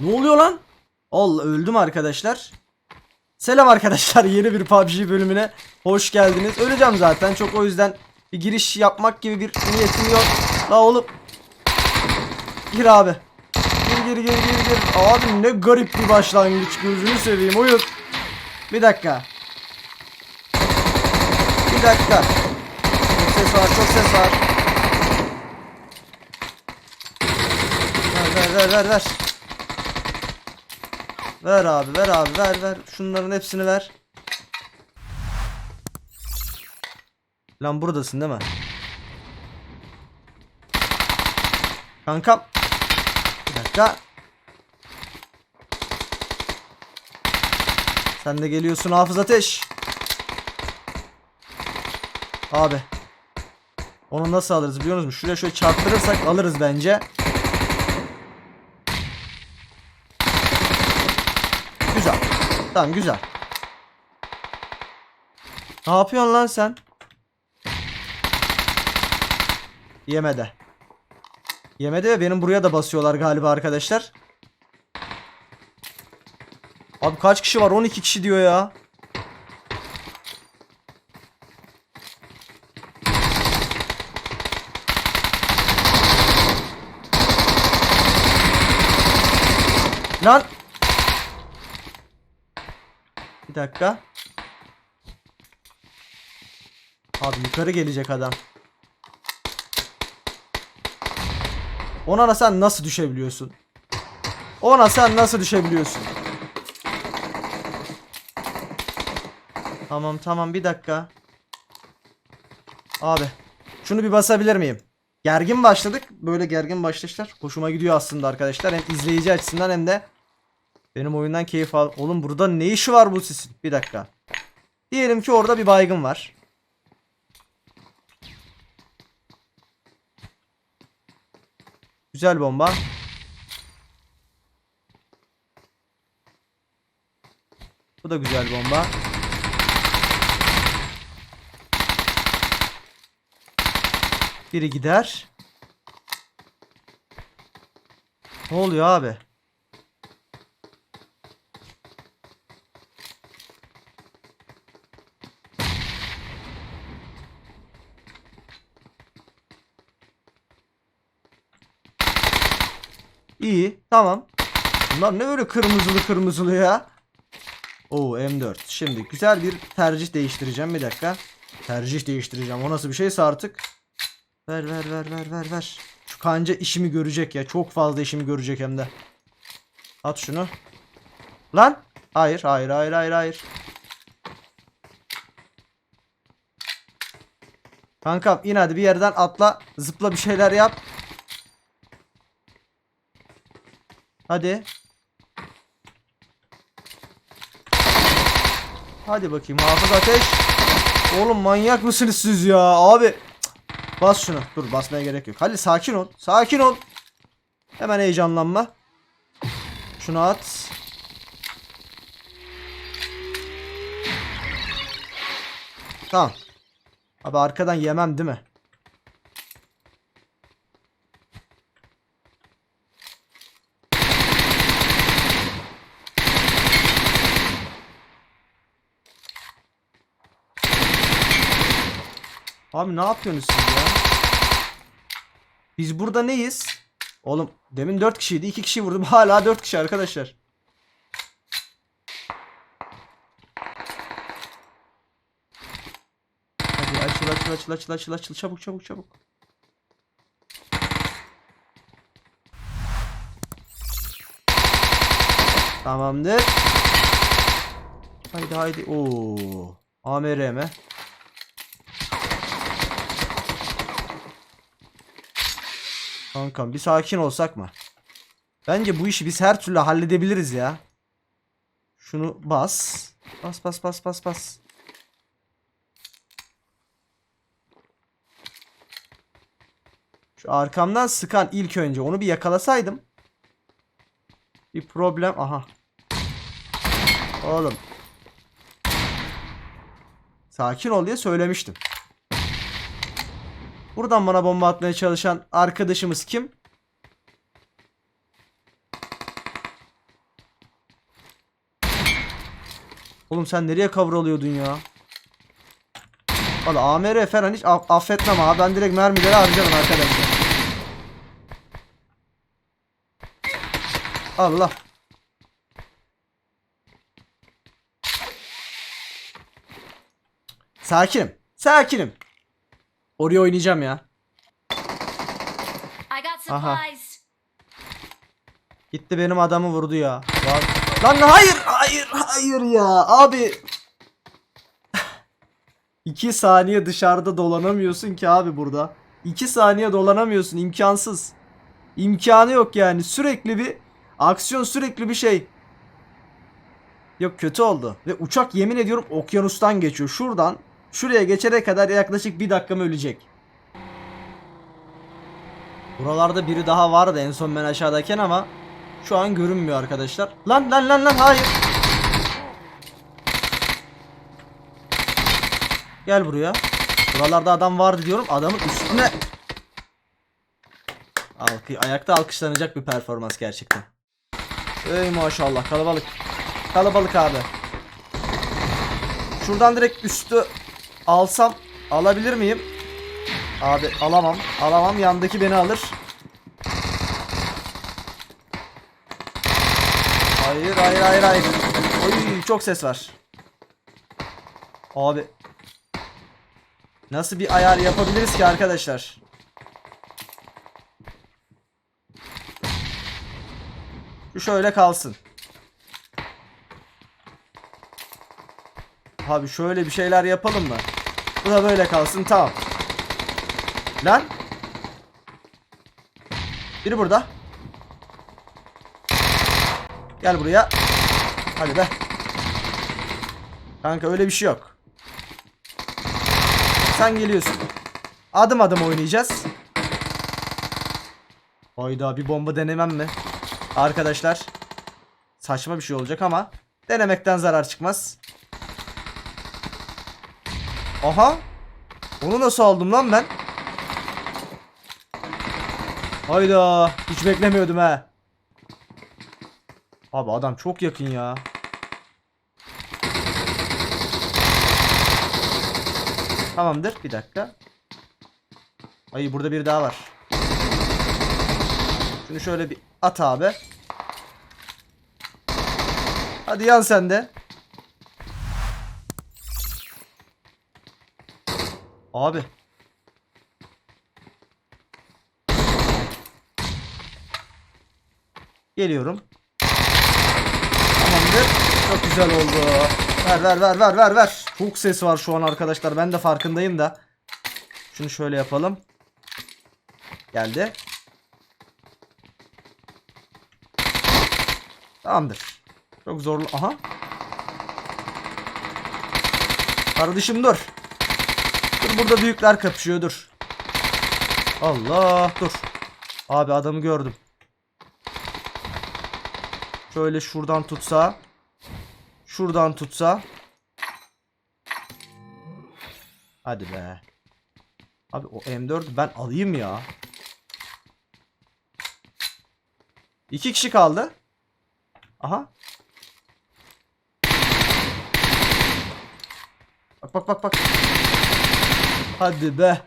Ne oluyor lan? Allah öldüm arkadaşlar. Selam arkadaşlar yeni bir PUBG bölümüne hoş geldiniz. Öleceğim zaten çok o yüzden bir giriş yapmak gibi bir niyetim yok. La oğlum. Gir abi. Gir gir gir gir gir. Abi ne garip bir başlangıç gözünü seveyim oyun. Bir dakika. Bir dakika. Çok ses var çok ses var. Ver ver ver ver ver. Ver abi ver abi ver ver. Şunların hepsini ver. Lan buradasın değil mi? Kankam. Bir dakika. Sen de geliyorsun hafız ateş. Abi. Onu nasıl alırız biliyor musunuz? Şuraya şöyle çarptırırsak alırız bence. Güzel. Tamam güzel. Ne yapıyorsun lan sen? Yemede. Yemedi ve benim buraya da basıyorlar galiba arkadaşlar. Abi kaç kişi var? 12 kişi diyor ya. Lan. Bir dakika. Abi yukarı gelecek adam. Ona sen nasıl düşebiliyorsun? Ona sen nasıl düşebiliyorsun? Tamam tamam bir dakika. Abi şunu bir basabilir miyim? Gergin başladık. Böyle gergin başlayışlar hoşuma gidiyor aslında arkadaşlar. Hem izleyici açısından hem de benim oyundan keyif al. Oğlum burada ne işi var bu sisin? Bir dakika. Diyelim ki orada bir baygın var. Güzel bomba. Bu da güzel bomba. Biri gider. Ne oluyor abi? İyi, tamam. Bunlar ne böyle kırmızılı kırmızılı ya? Oo M4. Şimdi güzel bir tercih değiştireceğim bir dakika. Tercih değiştireceğim. O nasıl bir şeyse artık. Ver ver ver ver ver ver. Şu kanca işimi görecek ya. Çok fazla işimi görecek hem de. At şunu. Lan. Hayır hayır hayır hayır hayır. Kankam in hadi bir yerden atla. Zıpla bir şeyler yap. Hadi. Hadi bakayım hafız ateş. Oğlum manyak mısınız siz ya abi? Bas şunu. Dur basmaya gerek yok. Hadi sakin ol. Sakin ol. Hemen heyecanlanma. Şunu at. Tamam. Abi arkadan yemem değil mi? Abi ne yapıyorsunuz siz ya? Biz burada neyiz? Oğlum demin 4 kişiydi. 2 kişi vurdum. Hala 4 kişi arkadaşlar. Hadi açıl açıl açıl açıl açıl açıl çabuk çabuk çabuk. Tamamdır. Haydi haydi. Oo. AMR? Kankam bir sakin olsak mı? Bence bu işi biz her türlü halledebiliriz ya. Şunu bas. Bas bas bas bas bas. Şu arkamdan sıkan ilk önce onu bir yakalasaydım. Bir problem. Aha. Oğlum. Sakin ol diye söylemiştim. Buradan bana bomba atmaya çalışan arkadaşımız kim? Oğlum sen nereye kavralıyordun ya? Valla AMR falan hiç aff affetmem abi. Ben direkt mermileri harcarım arkadaşlar. Allah. Sakinim. Sakinim. Oraya oynayacağım ya. Aha. Gitti benim adamı vurdu ya. Lan, lan hayır hayır hayır ya abi. 2 saniye dışarıda dolanamıyorsun ki abi burada. 2 saniye dolanamıyorsun imkansız. İmkanı yok yani sürekli bir aksiyon sürekli bir şey. Yok kötü oldu. Ve uçak yemin ediyorum okyanustan geçiyor. Şuradan şuraya geçene kadar yaklaşık bir dakika mı ölecek. Buralarda biri daha vardı en son ben aşağıdayken ama şu an görünmüyor arkadaşlar. Lan lan lan lan hayır. Gel buraya. Buralarda adam vardı diyorum. Adamın üstüne Alkı, ayakta alkışlanacak bir performans gerçekten. Ey maşallah kalabalık. Kalabalık abi. Şuradan direkt üstü alsam alabilir miyim? Abi alamam. Alamam. Yandaki beni alır. Hayır hayır hayır hayır. Oy çok ses var. Abi. Nasıl bir ayar yapabiliriz ki arkadaşlar? Şu şöyle kalsın. Abi şöyle bir şeyler yapalım mı? Bu da böyle kalsın tamam. Lan. Biri burada. Gel buraya. Hadi be. Kanka öyle bir şey yok. Sen geliyorsun. Adım adım oynayacağız. Hayda bir bomba denemem mi? Arkadaşlar. Saçma bir şey olacak ama denemekten zarar çıkmaz. Aha. Onu nasıl aldım lan ben? Hayda. Hiç beklemiyordum ha. Abi adam çok yakın ya. Tamamdır. Bir dakika. Ay burada bir daha var. Şunu şöyle bir at abi. Hadi yan sen de. Abi. Geliyorum. Tamamdır. Çok güzel oldu. Ver ver ver ver ver ver. Çok ses var şu an arkadaşlar. Ben de farkındayım da. Şunu şöyle yapalım. Geldi. Tamamdır. Çok zorlu. Aha. Kardeşim dur. Burada büyükler kapışıyor dur. Allah dur. Abi adamı gördüm. Şöyle şuradan tutsa. Şuradan tutsa. Hadi be. Abi o M4 ben alayım ya. İki kişi kaldı. Aha. Bak bak bak bak. Hadi be.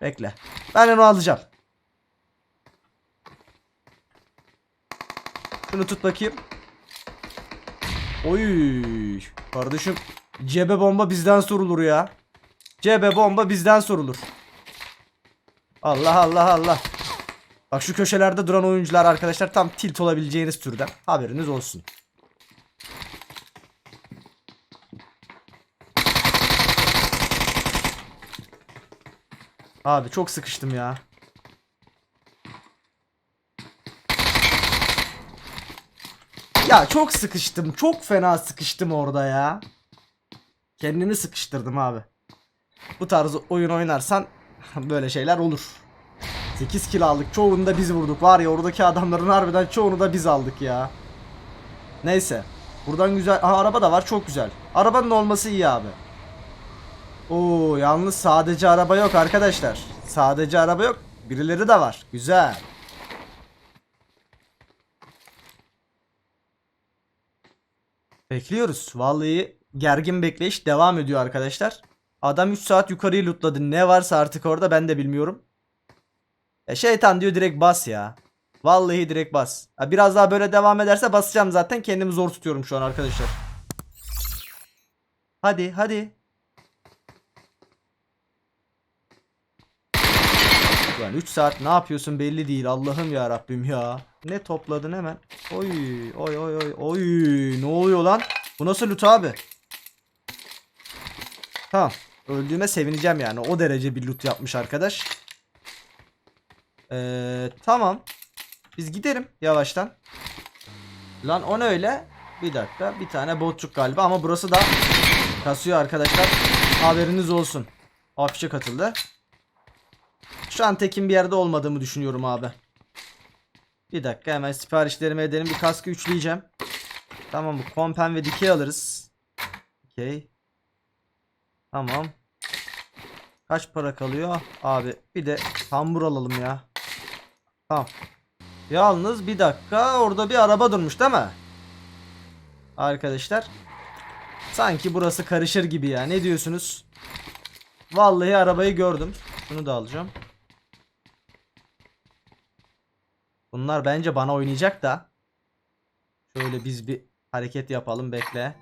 Bekle. Ben onu alacağım. Şunu tut bakayım. Oy. Kardeşim cebe bomba bizden sorulur ya. Cebe bomba bizden sorulur. Allah Allah Allah. Bak şu köşelerde duran oyuncular arkadaşlar tam tilt olabileceğiniz türden. Haberiniz olsun. Abi çok sıkıştım ya. Ya çok sıkıştım. Çok fena sıkıştım orada ya. Kendimi sıkıştırdım abi. Bu tarz oyun oynarsan böyle şeyler olur. 8 kill aldık. Çoğunu da biz vurduk. Var ya oradaki adamların harbiden çoğunu da biz aldık ya. Neyse. Buradan güzel. Aha araba da var. Çok güzel. Arabanın olması iyi abi. Oo yalnız sadece araba yok arkadaşlar. Sadece araba yok. Birileri de var. Güzel. Bekliyoruz. Vallahi gergin bekleyiş devam ediyor arkadaşlar. Adam 3 saat yukarıyı lootladı. Ne varsa artık orada ben de bilmiyorum. E şeytan diyor direkt bas ya. Vallahi direkt bas. Ha, biraz daha böyle devam ederse basacağım zaten. Kendimi zor tutuyorum şu an arkadaşlar. Hadi hadi. Ulan 3 saat ne yapıyorsun belli değil. Allah'ım ya Rabbim ya. Ne topladın hemen? Oy oy oy oy oy. Ne oluyor lan? Bu nasıl loot abi? Tamam. Öldüğüme sevineceğim yani. O derece bir loot yapmış arkadaş. Ee, tamam. Biz gidelim yavaştan. Lan o ne öyle? Bir dakika. Bir tane botçuk galiba ama burası da kasıyor arkadaşlar. Haberiniz olsun. Afişe katıldı. Şu an tekin bir yerde olmadığımı düşünüyorum abi. Bir dakika hemen siparişlerimi edelim. Bir kaskı üçleyeceğim. Tamam bu kompen ve dikey alırız. Okey. Tamam. Kaç para kalıyor? Abi bir de tambur alalım ya. Tamam. Yalnız bir dakika orada bir araba durmuş değil mi? Arkadaşlar. Sanki burası karışır gibi ya. Ne diyorsunuz? Vallahi arabayı gördüm. Şunu da alacağım. Bunlar bence bana oynayacak da. Şöyle biz bir hareket yapalım bekle.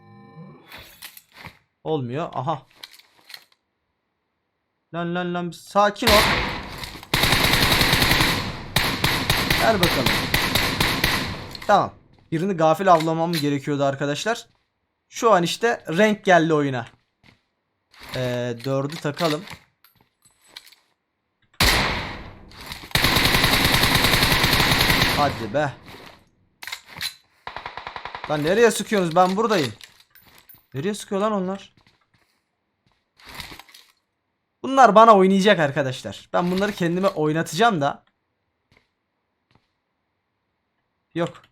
Olmuyor. Aha. Lan lan lan sakin ol. Gel bakalım. Tamam. Birini gafil avlamam gerekiyordu arkadaşlar. Şu an işte renk geldi oyuna. Ee, dördü takalım. Hadi be. Lan nereye sıkıyorsunuz? Ben buradayım. Nereye sıkıyor lan onlar? Bunlar bana oynayacak arkadaşlar. Ben bunları kendime oynatacağım da. Yok.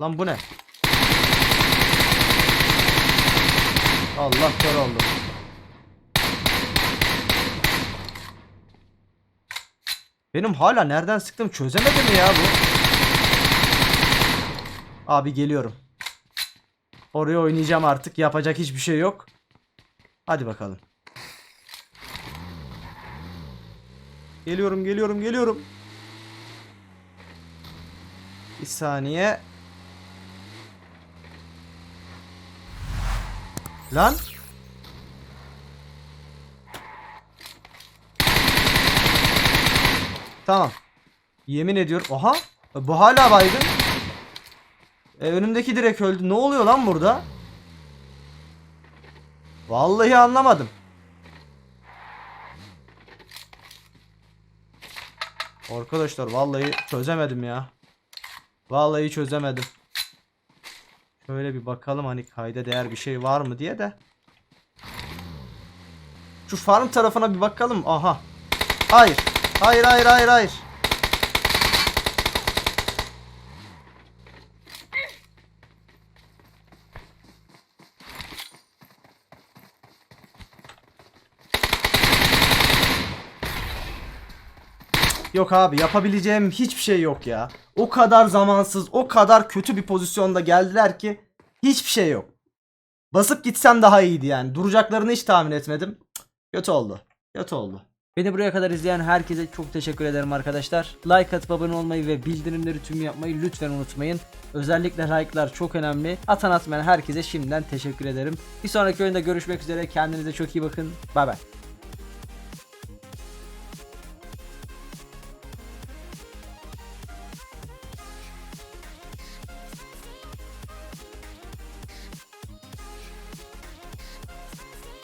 Lan bu ne? Allah kör oldu. Benim hala nereden sıktım çözemedim ya bu. Abi geliyorum. Oraya oynayacağım artık. Yapacak hiçbir şey yok. Hadi bakalım. Geliyorum, geliyorum, geliyorum. Bir saniye. Lan. Tamam. Yemin ediyorum. Oha. Bu hala baygın. E, önümdeki direkt öldü. Ne oluyor lan burada? Vallahi anlamadım. Arkadaşlar vallahi çözemedim ya. Vallahi çözemedim. Şöyle bir bakalım hani kayda değer bir şey var mı diye de. Şu farm tarafına bir bakalım. Aha. Hayır. Hayır hayır hayır hayır. Yok abi yapabileceğim hiçbir şey yok ya. O kadar zamansız, o kadar kötü bir pozisyonda geldiler ki hiçbir şey yok. Basıp gitsem daha iyiydi yani. Duracaklarını hiç tahmin etmedim. Kötü oldu. Kötü oldu. Beni buraya kadar izleyen herkese çok teşekkür ederim arkadaşlar. Like atıp abone olmayı ve bildirimleri tüm yapmayı lütfen unutmayın. Özellikle like'lar çok önemli. Atan atmayan herkese şimdiden teşekkür ederim. Bir sonraki oyunda görüşmek üzere. Kendinize çok iyi bakın. Bay bay.